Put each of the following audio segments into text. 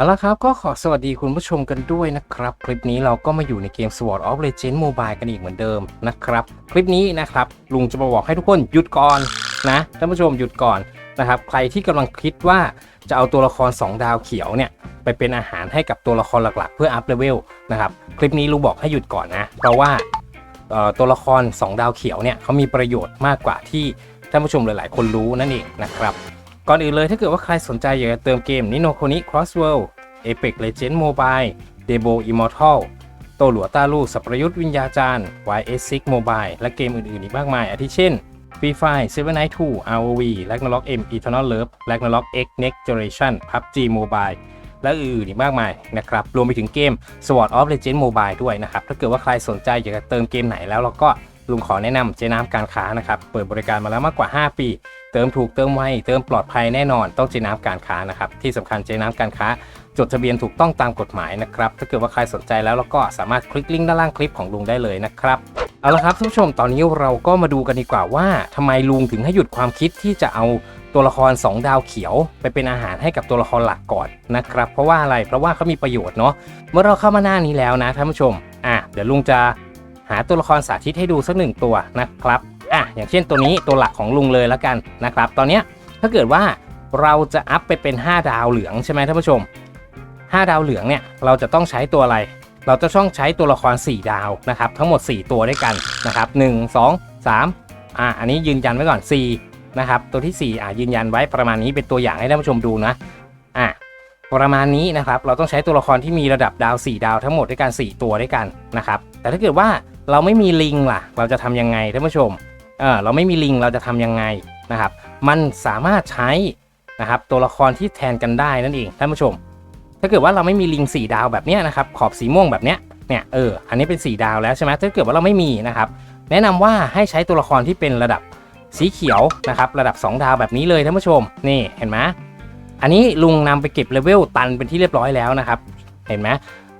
เอาละครับก็ขอสวัสดีคุณผู้ชมกันด้วยนะครับ คลิปนี้เราก็มาอยู่ในเกม Sword of Legend Mobile กันอีกเหมือนเดิมนะครับ คลิปนี้นะครับลุงจะมาบอกให้ทุกคนหยุดก่อนนะท่านผู้ชมหยุดก่อนนะครับ ใครที่กำลังคิดว่าจะเอาตัวละคร 2 ดาวเขียวเนี่ยไปเป็นอาหารให้กับตัวละครหลักๆ เพื่ออัพเลเวลนะครับคลิปนี้ลุงบอกให้หยุดก่อนนะเพราะว่าตัวละคร 2 ดาวเขียวเนี่ยเขามีประโยชน์มากกว่าที่ท่านผู้ชมหลายๆ คนรู้นั่นเองนะครับ ก่อนอื่นเลยถ้าเกิดว่าใครสนใจอยากจะเติมเกมนิโนโคนิ Cross World Apex Legends Mobile Debo Immortal โตหลัวตาลูสัประยุทธ์วิญญาจารย์ YS6 Mobile และเกมอื่นๆอีกมากมาย อาทิเช่น Free Fire Seven Night 2 ROV Ragnarok M Eternal Love Ragnarok X Next Generation PUBG Mobile และอื่นๆอีกมากมายนะครับ รวมไปถึงเกม Sword of Legends Mobile ด้วยนะครับ ถ้าเกิดว่าใครสนใจอยากจะเติมเกมไหนแล้วเราก็ลุงขอแนะนำเจน้ำการค้านะครับ เปิดบริการมาแล้วมากกว่า 5 ปี เติมถูกเติมไวเติมปลอดภัยแน่นอนต้องเจน้ำการค้านะครับ ที่สำคัญเจน้ำการค้า จดทะเบียนถูกต้องตามกฎหมายนะครับ ถ้าเกิดว่าใครสนใจแล้วเราก็สามารถคลิกลิงก์ด้านล่างคลิปของลุงได้เลยนะครับเอาละครับท่านผู้ชมตอนนี้เราก็มาดูกันดีกว่าว่าทำไมลุงถึงให้หยุดความคิดที่จะเอาตัวละคร 2 ดาวเขียว ไปเป็นอาหารให้กับตัวละครหลักก่อนนะครับ เพราะว่าอะไรเพราะว่าเขามีประโยชน์เนาะเมื่อเราเข้ามาหน้านี้แล้วนะท่านผู้ชมอะเดี๋ยวลุงจะหาตัวละครสาธิตให้ดูสักหนึ่งตัวนะครับ อะอย่างเช่นตัวนี้ตัวหลักของลุงเลยแล้วกันนะครับ ตอนนี้ถ้าเกิดว่าเราจะอัพไปเป็น 5 ดาวเหลืองใช่ไหมท่านผู้ชม 5 ดาวเหลืองเนี่ยเราจะต้องใช้ตัวอะไร เราจะต้องใช้ตัวละคร 4 ดาวนะครับทั้งหมด 4 ตัวด้วยกันนะครับ 1 2 3อะอันนี้ยืนยันไว้ก่อน4นะครับตัวที่ 4 อะยืนยันไว้ประมาณนี้เป็นตัวอย่างให้ท่านผู้ชมดูนะอะประมาณนี้นะครับเราต้องใช้ตัวละครที่มีระดับดาว 4 ดาวทั้งหมดด้วยกัน 4 ตัวด้วยกันนะครับแต่ถ้าเกิดว่าเราไม่มีลิงล่ะ เราจะทำยังไงท่านผู้ชม เออเราไม่มีลิงเราจะทำยังไงนะครับ มันสามารถใช้นะครับตัวละครที่แทนกันได้นั่นเองท่านผู้ชม ถ้าเกิดว่าเราไม่มีลิงสีดาวแบบนี้นะครับขอบสีม่วงแบบเนี้ยเนี่ยเอออันนี้เป็นสีดาวแล้วใช่ไหมถ้าเกิดว่าเราไม่มีนะครับ แนะนำว่าให้ใช้ตัวละครที่เป็นระดับสีเขียวนะครับระดับ 2 ดาวแบบนี้เลยท่านผู้ชมนี่เห็นไหมอันนี้ลุงนำไปเก็บเลเวลตันเป็นที่เรียบร้อยแล้วนะครับ เห็นไหม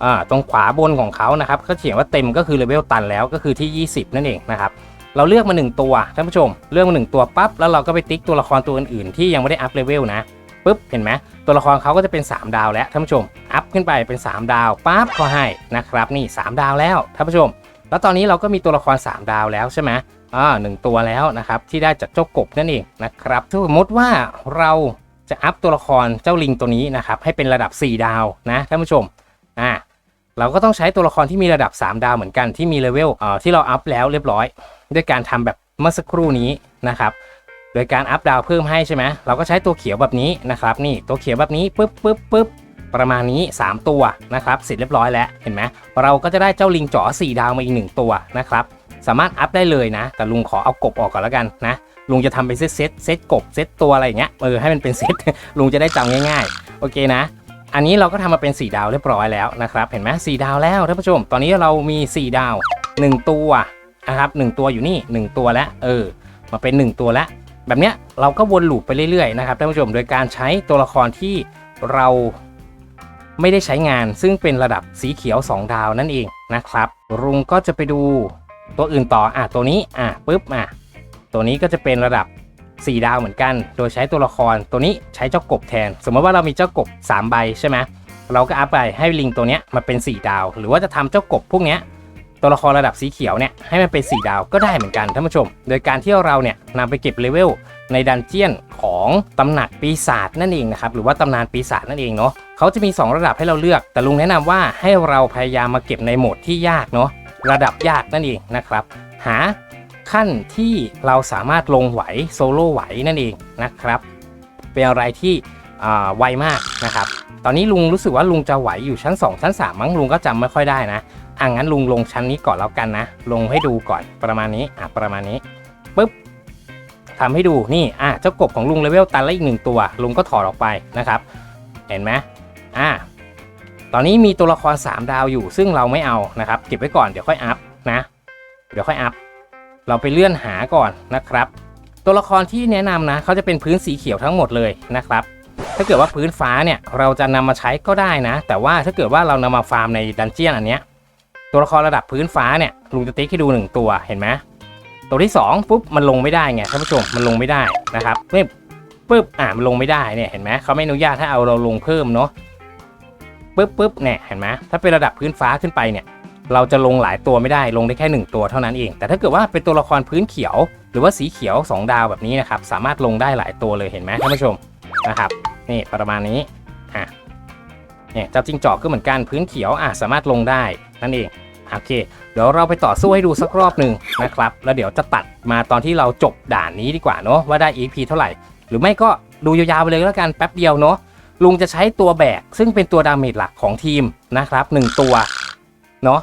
อ่าตรงขวาบนของเขานะครับเขาเขียนว่าเต็มก็คือเลเวลตันแล้วก็คือที่ 20 นั่นเองนะครับ เราเลือกมา 1 ตัวท่านผู้ชม เลือกมา 1 ตัวปั๊บแล้วเราก็ไปติ๊กตัวละครตัวอื่นๆที่ยังไม่ได้อัพเลเวลนะปุ๊บเห็นไหมตัวละครเขาก็จะเป็น 3 ดาวแล้วท่านผู้ชม อัพขึ้นไปเป็น 3 ดาวปั๊บก็ให้นะครับนี่ 3 ดาวแล้วท่านผู้ชม แล้วตอนนี้เราก็มีตัวละคร 3 ดาวแล้วใช่ไหมอ่าหนึ่งตัวแล้วนะครับที่ได้จากเจ้ากบนั่นเองนะครับสมมติว่าเราจะอัพตัวละครเจ้าลิงตัวนี้นะครับให้เป็นระดับ 4 ดาวนะท่านผู้ชมอ่าเราก็ต้องใช้ตัวละครที่มีระดับ 3 ดาวเหมือนกันที่มีเลเวลเอ่อที่เราอัพแล้วเรียบร้อย ด้วยการทำแบบเมื่อสักครู่นี้นะครับ โดยการอัพดาวเพิ่มให้ใช่ไหมเราก็ใช้ตัวเขียวแบบนี้นะครับ นี่ตัวเขียวแบบนี้ปุ๊บปุ๊บปุ๊บประมาณนี้ 3 ตัวนะครับเสร็จเรียบร้อยแล้วเห็นไหมเราก็จะได้เจ้าลิงจ๋อ4 ดาวมาอีก 1 ตัวนะครับ สามารถอัพได้เลยนะ แต่ลุงขอเอากบออกก่อนแล้วกันนะลุงจะทำเป็นเซตเซตเซตกบเซตตัวอะไรอย่างเงี้ยเออให้มันเป็นเซตลุงจะได้จำง่าย ๆ โอเคนะ อันนี้เราก็ทำมาเป็น 4 ดาวเรียบร้อยแล้วนะครับ เห็นไหม4ดาวแล้วท่านผู้ชม ตอนนี้เรามี 4 ดาว 1 ตัว นะครับ1ตัวอยู่นี่ 1 ตัวแล้วเออมาเป็น 1 ตัวแล้วแบบเนี้ยเราก็วนลูปไปเรื่อยๆนะครับท่านผู้ชมโดยการใช้ตัวละครที่เราไม่ได้ใช้งาน ซึ่งเป็นระดับสีเขียว 2 ดาวนั่นเองนะครับลุงก็จะไปดูตัวอื่นต่ออะตัวนี้อะปุ๊บอะตัวนี้ก็จะเป็นระดับ 4 ดาวเหมือนกัน โดยใช้ตัวละครตัวนี้ใช้เจ้ากบแทน สมมติว่าเรามีเจ้ากบ 3 ใบใช่ไหมเราก็อัพไปให้ลิงตัวเนี้ยมาเป็น 4 ดาว หรือว่าจะทำเจ้ากบพวกเนี้ย ตัวละครระดับสีเขียวเนี่ยให้มันเป็น 4 ดาวก็ได้เหมือนกันท่านผู้ชม โดยการที่เราเนี่ยนำไปเก็บเลเวลในดันเจียนของตำหนักปีศาจนั่นเองนะครับหรือว่าตำนานปีศาจนั่นเองเนาะเขาจะมี 2 ระดับให้เราเลือก แต่ลุงแนะนำว่าให้เราพยายามมาเก็บในโหมดที่ยากเนาะระดับยากนั่นเองนะครับ หาขั้นที่เราสามารถลงไหวโซโล่ไหวนั่นเองนะครับ เป็นอะไรที่ ไวมากนะครับ ตอนนี้ลุงรู้สึกว่าลุงจะไหวอยู่ชั้น 2 ชั้น 3 มั้งลุงก็จำไม่ค่อยได้นะอะงั้นลุงลงชั้นนี้ก่อนแล้วกันนะ ลงให้ดูก่อนประมาณนี้อะประมาณนี้ปุ๊บทำให้ดูนี่อะเจ้ากบของลุงเลเวลตันละอีกหนึ่งตัว ลุงก็ถอดออกไปนะครับ เห็นไหมอะตอนนี้มีตัวละคร 3 ดาวอยู่ ซึ่งเราไม่เอานะครับ เก็บไว้ก่อนเดี๋ยวค่อยอัพนะ เดี๋ยวค่อยอัพเราไปเลื่อนหาก่อนนะครับ ตัวละครที่แนะนำนะเขาจะเป็นพื้นสีเขียวทั้งหมดเลยนะครับ ถ้าเกิดว่าพื้นฟ้าเนี่ยเราจะนำมาใช้ก็ได้นะ แต่ว่าถ้าเกิดว่าเรานำมาฟาร์มในดันเจียนอันเนี้ยตัวละครระดับพื้นฟ้าเนี่ยลุงจะติ๊กให้ดูหนึ่งตัวเห็นไหมตัวที่2ปุ๊บมันลงไม่ได้ไงท่านผู้ชมมันลงไม่ได้นะครับนี่ปุ๊บอ่ามันลงไม่ได้เนี่ยเห็นไหมเขาไม่อนุญาตให้เอาเราลงเพิ่มเนาะปุ๊บปุ๊บเนี่ยเห็นไหมถ้าเป็นระดับพื้นฟ้าขึ้นไปเนี่ยเราจะลงหลายตัวไม่ได้ลงได้แค่ 1 ตัวเท่านั้นเอง แต่ถ้าเกิดว่าเป็นตัวละครพื้นเขียว หรือว่าสีเขียว 2 ดาวแบบนี้นะครับสามารถลงได้หลายตัวเลยเห็นไหมท่านผู้ชมนะครับ นี่ประมาณนี้อะเนี่ยเจ้าจิ้งจอกก็เหมือนกันพื้นเขียวอะสามารถลงได้นั่นเองโอเค เดี๋ยวเราไปต่อสู้ให้ดูสักรอบหนึ่งนะครับ แล้วเดี๋ยวจะตัดมาตอนที่เราจบด่านนี้ดีกว่าเนาะว่าได้ EP เท่าไหร่ หรือไม่ก็ดูยาวๆไปเลยแล้วกันแป๊บเดียวเนาะลุงจะใช้ตัวแบก ซึ่งเป็นตัวดาเมจหลักของทีมนะครับหนึ่งตัวเนาะ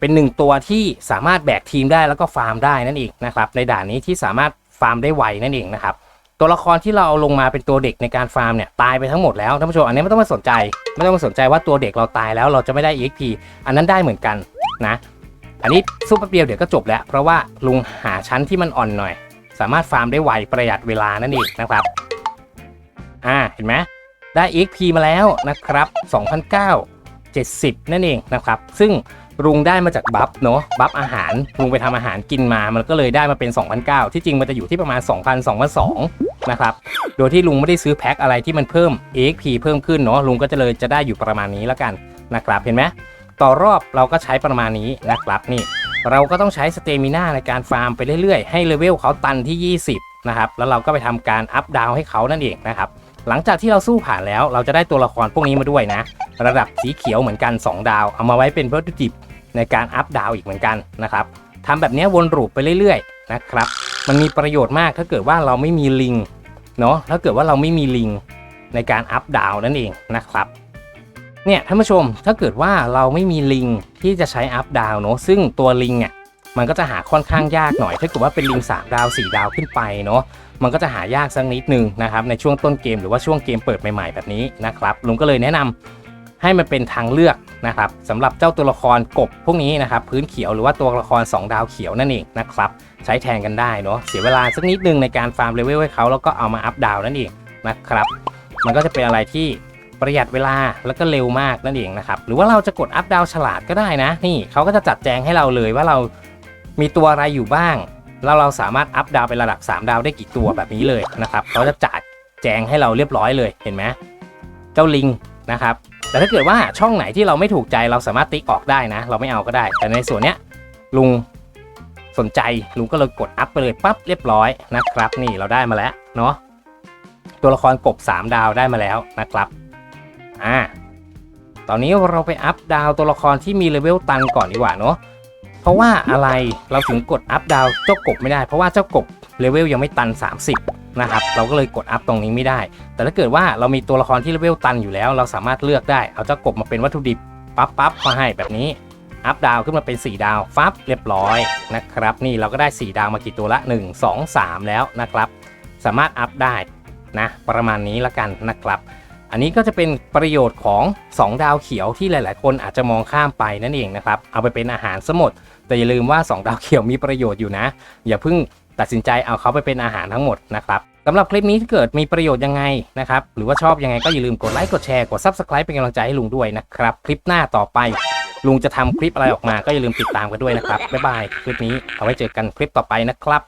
เป็นหนึ่งตัวที่สามารถแบกทีมได้แล้วก็ฟาร์มได้นั่นเองนะครับในด่านนี้ที่สามารถฟาร์มได้ไวนั่นเองนะครับ ตัวละครที่เราเอาลงมาเป็นตัวเด็กในการฟาร์มเนี่ยตายไปทั้งหมดแล้วท่านผู้ชมอันนี้ไม่ต้องมาสนใจ ไม่ต้องมาสนใจว่าตัวเด็กเราตายแล้วเราจะไม่ได้ EXP อันนั้นได้เหมือนกันนะอันนี้สู้แป๊บเดียวเดี๋ยวก็จบแล้ว เพราะว่าลุงหาชั้นที่มันอ่อนหน่อย สามารถฟาร์มได้ไวประหยัดเวลานั่นเองนะครับอ่าเห็นไหมได้ XP มาแล้วนะครับ 2,009 70 นั่นเองนะครับ ซึ่ง ลุงได้มาจากบัฟเนาะบัฟอาหารลุงไปทำอาหารกินมา มันก็เลยได้มาเป็น2,009ที่จริงมันจะอยู่ที่ประมาณ 2,000 2,002นะครับโดยที่ลุงไม่ได้ซื้อแพ็คอะไรที่มันเพิ่ม XP เพิ่มขึ้นเนาะลุงก็จะเลยจะได้อยู่ประมาณนี้แล้วกันนะครับเห็นไหมต่อรอบเราก็ใช้ประมาณนี้นะครับนี่ เราก็ต้องใช้สเตมิน่าในการฟาร์มไปเรื่อยๆ ให้เลเวลเขาตันที่ 20นะครับแล้วเราก็ไปทำการอัพดาวให้เขานั่นเองนะครับ หลังจากที่เราสู้ผ่านแล้ว เราจะได้ตัวละครพวกนี้มาด้วยนะ ระดับสีเขียวเหมือนกัน 2 ดาว เอามาไว้เป็นวัตถุดิบในการอัพดาวอีกเหมือนกันนะครับทำแบบนี้วนลูปไปเรื่อยๆนะครับ มันมีประโยชน์มากถ้าเกิดว่าเราไม่มีลิงเนาะถ้าเกิดว่าเราไม่มีลิงในการอัพดาวนั่นเองนะครับเนี่ยท่านผู้ชมถ้าเกิดว่าเราไม่มีลิงที่จะใช้อัพดาวเนอะซึ่งตัวลิงเนี่ย มันก็จะหาค่อนข้างยากหน่อยถ้าเกิดว่าเป็นลิง 3 ดาว 4 ดาวขึ้นไปเนาะมันก็จะหายากสักนิดนึงนะครับในช่วงต้นเกมหรือว่าช่วงเกมเปิดใหม่ๆแบบนี้นะครับลุงก็เลยแนะนำให้มันเป็นทางเลือกนะครับสำหรับเจ้าตัวละครกบพวกนี้นะครับพื้นเขียวหรือว่าตัวละคร 2 ดาวเขียวนั่นเองนะครับใช้แทนกันได้เนาะเสียเวลาสักนิดนึงในการฟาร์มเลเวลให้เขาแล้วก็เอามาอัพดาวนั่นเองนะครับมันก็จะเป็นอะไรที่ประหยัดเวลาแล้วก็เร็วมากนั่นเองนะครับหรือว่าเราจะกดอัพดาวฉลาดก็ได้นะนี่เขาก็จะจัดแจงให้เราเลยว่าเรา มีตัวอะไรอยู่บ้าง แล้วเราสามารถอัพดาวเป็นระดับ 3 ดาวได้กี่ตัวแบบนี้เลยนะครับเขาจะจัดแจงให้เราเรียบร้อยเลยเห็นไหมเจ้าลิงนะครับแต่ถ้าเกิดว่าช่องไหนที่เราไม่ถูกใจเราสามารถติ๊กออกได้นะ เราไม่เอาก็ได้ แต่ในส่วนเนี้ยลุงสนใจลุงก็เลยกดอัพไปเลยปั๊บเรียบร้อยนะครับ นี่เราได้มาแล้วเนาะตัวละครกบ 3 ดาวได้มาแล้วนะครับอ่าตอนนี้เราไปอัพดาวตัวละครที่มีเลเวลตันก่อนดีกว่าเนาะ เพราะว่าอะไรเราถึงกดอัพดาวเจ้ากบไม่ได้ เพราะว่าเจ้ากบเลเวลยังไม่ตัน 30 นะครับ เราก็เลยกดอัพตรงนี้ไม่ได้ แต่ถ้าเกิดว่าเรามีตัวละครที่เลเวลตันอยู่แล้ว เราสามารถเลือกได้เอาเจ้ากบมาเป็นวัตถุดิบปั๊บปั๊บมาให้แบบนี้อัพดาวขึ้นมาเป็น 4 ดาวฟับเรียบร้อยนะครับ นี่เราก็ได้ 4 ดาวมากี่ตัวละ 1 2 3 แล้วนะครับ สามารถอัพได้นะ ประมาณนี้ละกันนะครับ อันนี้ก็จะเป็นประโยชน์ของ 2 ดาวเขียวที่หลาย ๆ คนอาจจะมองข้ามไปนั่นเองนะครับ เอาไปเป็นอาหารสมด แต่อย่าลืมว่า 2 ดาวเขียวมีประโยชน์อยู่นะ อย่าเพิ่งตัดสินใจเอาเขาไปเป็นอาหารทั้งหมดนะครับสำหรับคลิปนี้ถ้าเกิดมีประโยชน์ยังไงนะครับ หรือว่าชอบยังไงก็อย่าลืมกดไลค์ กดแชร์ กด Subscribe เป็นกำลังใจให้ลุงด้วยนะครับ คลิปหน้าต่อไป ลุงจะทำคลิปอะไรออกมา ก็อย่าลืมติดตามกันด้วยนะครับ บ๊ายบาย คลิปนี้เอาไว้เจอกันคลิปต่อไปนะครับ